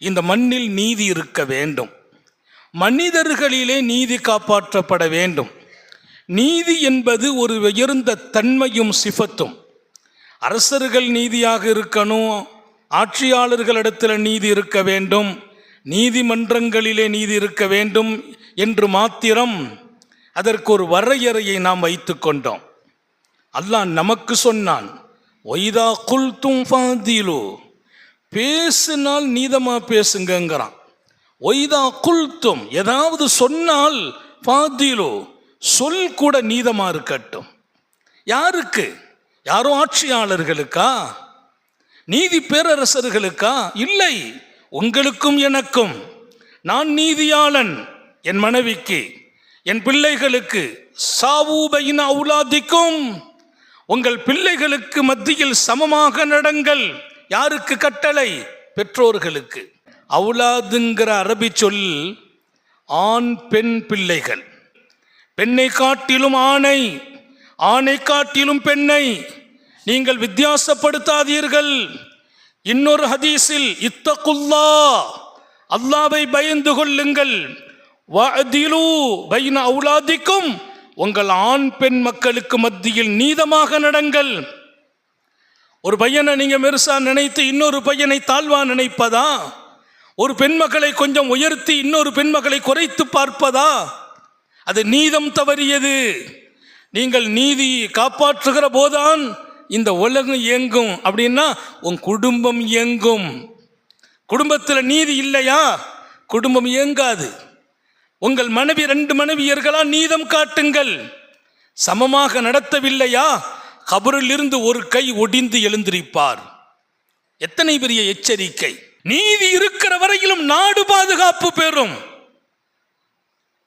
இந்த மண்ணில் நீதி இருக்க வேண்டும். மனிதர்களிலே நீதி காப்பாற்றப்பட வேண்டும். நீதி என்பது ஒரு உயர்ந்த தன்மையும் சிஃபத்தும் அரசர்கள் நீதியாக இருக்கணும் ஆட்சியாளர்களிடத்தில் நீதி இருக்க வேண்டும் நீதிமன்றங்களிலே நீதி இருக்க வேண்டும் என்று மாத்திரம் அதற்கு ஒரு வரையறையை நாம் வைத்து கொண்டோம். அல்லாஹ் நமக்கு சொன்னான் ஒய்தா குல்தும் ஃபாதிலு. பேசினால் நீதமா பேசுங்கங்கிறான். ஒய்தா குல்தும் ஏதாவது சொன்னால் பாதிலோ சொல் கூட நீதமா இருக்கட்டும். யாருக்கு? யாரோ ஆட்சியாளர்களுக்கா? நீதி பேரரசர்களுக்கா? இல்லை உங்களுக்கும் எனக்கும். நான் நீதியாளன் என் மனைவிக்கு என் பிள்ளைகளுக்கு சாவூபையின் அவுலாதிக்கும் உங்கள் பிள்ளைகளுக்கு மத்தியில் சமமாக நடங்கள். யாருக்கு கட்டளை? பெற்றோர்களுக்கு. அவுலாதுங்கிற அரபி சொல் ஆண் பெண் பிள்ளைகள். பெண்ணை காட்டிலும் ஆணை ஆணை காட்டிலும் பெண்ணை. நீங்கள் வித்தியாசப்படுத்தாதீர்கள். இன்னொரு ஹதீஸில் இத்தகுல்லா அல்லாவை பயந்து கொள்ளுங்கள். வஅதிலு பைன அவுலாதிக்கும் உங்கள் ஆண் பெண் மக்களுக்கு மத்தியில் நீதமாக நடங்கள். ஒரு பையனை நீங்கள் மெருசா நினைத்து இன்னொரு பையனை தாழ்வா நினைப்பதா? ஒரு பெண் கொஞ்சம் உயர்த்தி இன்னொரு பெண் மகளை குறைத்து பார்ப்பதா? அது நீதம் தவறியது. நீங்கள் நீதி காப்பாற்றுகிற போதான் இந்த உலகம் இயங்கும். அப்படின்னா உன் குடும்பம் இயங்கும். குடும்பத்தில் நீதி இல்லையா? குடும்பம் இயங்காது. உங்கள் மனைவி ரெண்டு மனைவியர்களா நீதம் காட்டுங்கள். சமமாக நடத்தவில்லையா? கபரிலிருந்து ஒரு கை ஒடிந்து எழுந்திருப்பார். எத்தனை பெரிய எச்சரிக்கை. நீதி இருக்கிற வரையிலும் நாடு பாதுகாப்பு பெறும்.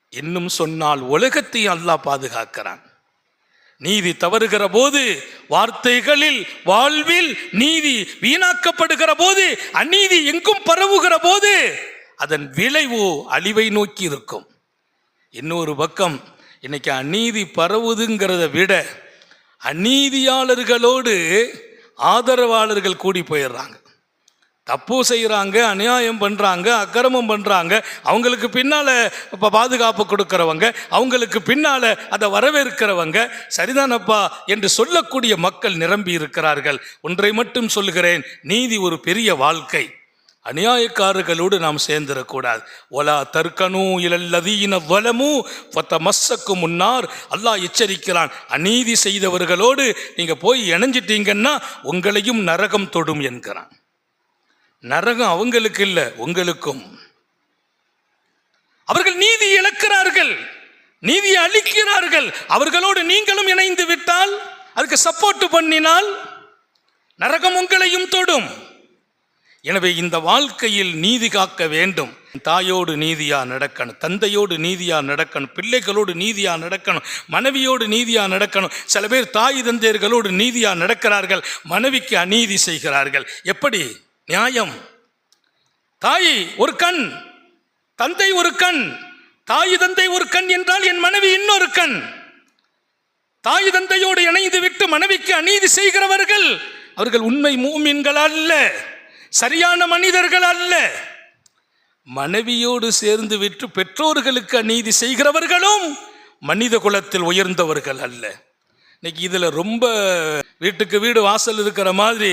இன்னும் சொன்னால் உலகத்தை அல்லாஹ் பாதுகாக்கிறான். நீதி தவறுகிற போது வார்த்தைகளில் வாழ்வில் நீதி வீணாக்கப்படுகிற போது அநீதி எங்கும் பரவுகிற போது அதன் விளைவு அழிவை நோக்கி இருக்கும். இன்னொரு பக்கம் இன்னைக்கு அநீதி பரவுதுங்கிறத விட அநீதியாளர்களோடு ஆதரவாளர்கள் கூடி போயிடுறாங்க. தப்பு செய்கிறாங்க அநியாயம் பண்ணுறாங்க அக்கிரமம் பண்ணுறாங்க அவங்களுக்கு பின்னால் இப்போ பாதுகாப்பு கொடுக்குறவங்க அவங்களுக்கு பின்னால் அதை வரவேற்கிறவங்க. சரிதானப்பா என்று சொல்லக்கூடிய மக்கள் நிரம்பி இருக்கிறார்கள். ஒன்றை மட்டும் சொல்லுகிறேன் நீதி ஒரு பெரிய வாழ்க்கை. அநியாயக்காரர்களோடு நாம் சேர்ந்துடக்கூடாது. ஒலா தற்கனு இலல்லதீன வலமு பத்த மஸ்ஸக்கு முன்னார். அல்லாஹ் எச்சரிக்கிறான் அநீதி செய்தவர்களோடு நீங்கள் போய் இணைஞ்சிட்டீங்கன்னா உங்களையும் நரகம் தொடும் என்கிறான். நரகம் அவங்களுக்கு இல்லை உங்களுக்கும். அவர்கள் நீதி இழக்கிறார்கள் நீதியை அளிக்கிறார்கள் அவர்களோடு நீங்களும் இணைந்து விட்டால் அதுக்கு சப்போர்ட் பண்ணினால் நரகம் உங்களையும் தொடும். எனவே இந்த வாழ்க்கையில் நீதி காக்க வேண்டும். தாயோடு நீதியாக நடக்கணும். தந்தையோடு நீதியாக நடக்கணும். பிள்ளைகளோடு நீதியாக நடக்கணும். மனைவியோடு நீதியாக நடக்கணும். சில பேர் தாய் தந்தையர்களோடு நீதியாக நடக்கிறார்கள். மனைவிக்கு அநீதி செய்கிறார்கள். எப்படி? நியாயம். தாய் ஒரு கண். தந்தை ஒரு கண். தாய் தந்தை ஒரு கண் என்றால் என் மனைவி இன்னொரு கண். தாய் தந்தையோடு இணைந்து விட்டு மனைவிக்கு அநீதி செய்கிறவர்கள் அவர்கள் உண்மை மூமின்கள் அல்ல. சரியான மனிதர்கள் அல்ல. மனைவியோடு சேர்ந்து விட்டு பெற்றோர்களுக்கு அநீதி செய்கிறவர்களும் மனித குலத்தில் உயர்ந்தவர்கள் அல்ல. இன்னைக்கு இதில் ரொம்ப வீட்டுக்கு வீடு வாசல் இருக்கிற மாதிரி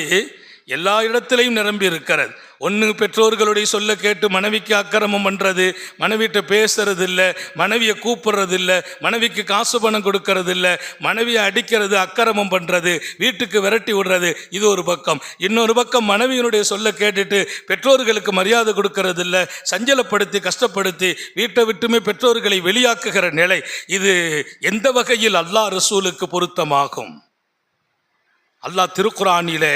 எல்லா இடத்திலையும் நிரம்பி இருக்கிறது. ஒன்று பெற்றோர்களுடைய சொல்ல கேட்டு மனைவிக்கு அக்கிரமம் பண்ணுறது மனைவிட்ட பேசுறது இல்லை மனைவியை கூப்பிடுறது இல்லை மனைவிக்கு காசு பணம் கொடுக்கறது இல்லை மனைவியை அடிக்கிறது அக்கிரமம் பண்ணுறது வீட்டுக்கு விரட்டி விடுறது இது ஒரு பக்கம். இன்னொரு பக்கம் மனைவியினுடைய சொல்ல கேட்டுட்டு பெற்றோர்களுக்கு மரியாதை கொடுக்கறது இல்லை சஞ்சலப்படுத்தி கஷ்டப்படுத்தி வீட்டை விட்டுமே பெற்றோர்களை வெளியாக்குகிற நிலை இது எந்த வகையில் அல்லாஹ் ரசூலுக்கு பொருத்தமாகும்? அல்லாஹ் திருக்குறானிலே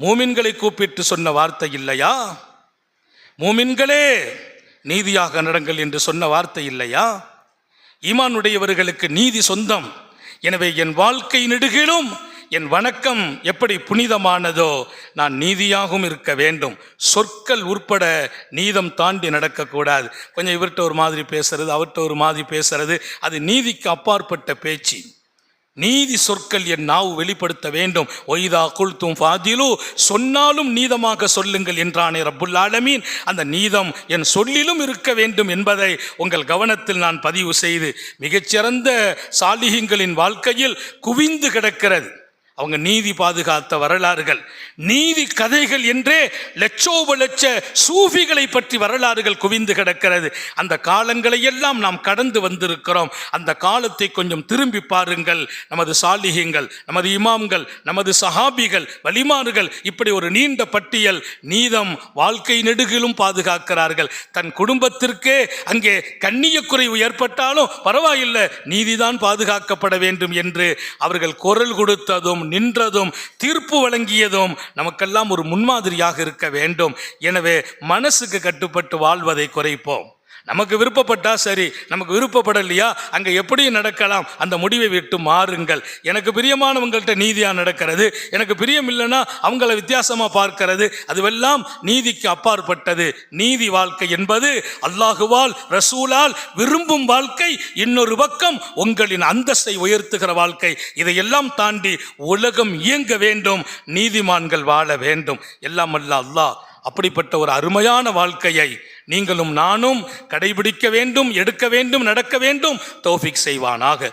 மூமின்களை கூப்பிட்டு சொன்ன வார்த்தை இல்லையா? மூமின்களே நீதியாக நடங்கள் என்று சொன்ன வார்த்தை இல்லையா? ஈமானுடையவர்களுக்கு நீதி சொந்தம். எனவே என் வாழ்க்கை நெடுகிலும் என் வணக்கம் எப்படி புனிதமானதோ நான் நீதியாகவும் இருக்க வேண்டும். சொற்கள் உட்பட நீதம் தாண்டி நடக்கக்கூடாது. கொஞ்சம் இவர்கிட்ட ஒரு மாதிரி பேசுறது அவர்கிட்ட ஒரு மாதிரி பேசுறது அது நீதிக்கு அப்பாற்பட்ட பேச்சு. நீதி சொற்கள் என் நாவு வெளிப்படுத்த வேண்டும். ஒய்தா குல்தும் ஃபாதிலு சொன்னாலும் நீதமாக சொல்லுங்கள் என்றானே ரப்புல் ஆலமீன். அந்த நீதம் என் சொல்லிலும் இருக்க வேண்டும் என்பதை உங்கள் கவனத்தில் நான் பதிவு செய்து மிகச்சிறந்த சாலிகங்களின் வாழ்க்கையில் குவிந்து கிடக்கிறது. அவங்க நீதி பாதுகாத்த வரலாறுகள் நீதி கதைகள் என்றே லட்சோப லட்ச சூஃபிகளை பற்றி வரலாறுகள் குவிந்து கிடக்கிறது. அந்த காலங்களை எல்லாம் நாம் கடந்து வந்திருக்கிறோம். அந்த காலத்தை கொஞ்சம் திரும்பி பாருங்கள். நமது சாலிகங்கள் நமது இமாம்கள் நமது சஹாபிகள் வலிமாறுகள் இப்படி ஒரு நீண்ட பட்டியல் நீதம் வாழ்க்கை நெடுகிலும் பாதுகாக்கிறார்கள். தன் குடும்பத்திற்கே அங்கே கண்ணிய குறைவு ஏற்பட்டாலும் பரவாயில்லை நீதிதான் பாதுகாக்கப்பட வேண்டும் என்று அவர்கள் குரல் கொடுத்ததும் நின்றதும் தீர்ப்பு வழங்கியதும் நமக்கெல்லாம் ஒரு முன்மாதிரியாக இருக்க வேண்டும். எனவே மனசுக்கு கட்டுப்பட்டு வாழ்வதை குறைப்போம். நமக்கு விருப்பப்பட்டா சரி நமக்கு விருப்பப்படலையா அங்கே எப்படி நடக்கலாம் அந்த முடிவை விட்டு மாறுங்கள். எனக்கு பிரியமானவங்கள்ட்ட நீதியாக நடக்கிறது எனக்கு பிரியம் இல்லைன்னா அவங்கள வித்தியாசமாக பார்க்கிறது அதுவெல்லாம் நீதிக்கு அப்பாற்பட்டது. நீதி வாழ்க்கை என்பது அல்லாஹுவால் ரசூலால் விரும்பும் வாழ்க்கை இன்னொரு பக்கம் உங்களின் அந்தஸ்தை உயர்த்துகிற வாழ்க்கை. இதையெல்லாம் தாண்டி உலகம் இயங்க வேண்டும் நீதிமான்கள் வாழ வேண்டும். எல்லாம் அல்ல அல்லாஹ். அப்படிப்பட்ட ஒரு அருமையான வாழ்க்கையை நீங்களும் நானும் கடைபிடிக்க வேண்டும் எடுக்க வேண்டும் நடக்க வேண்டும் தௌஃபிக் செய்வானாக.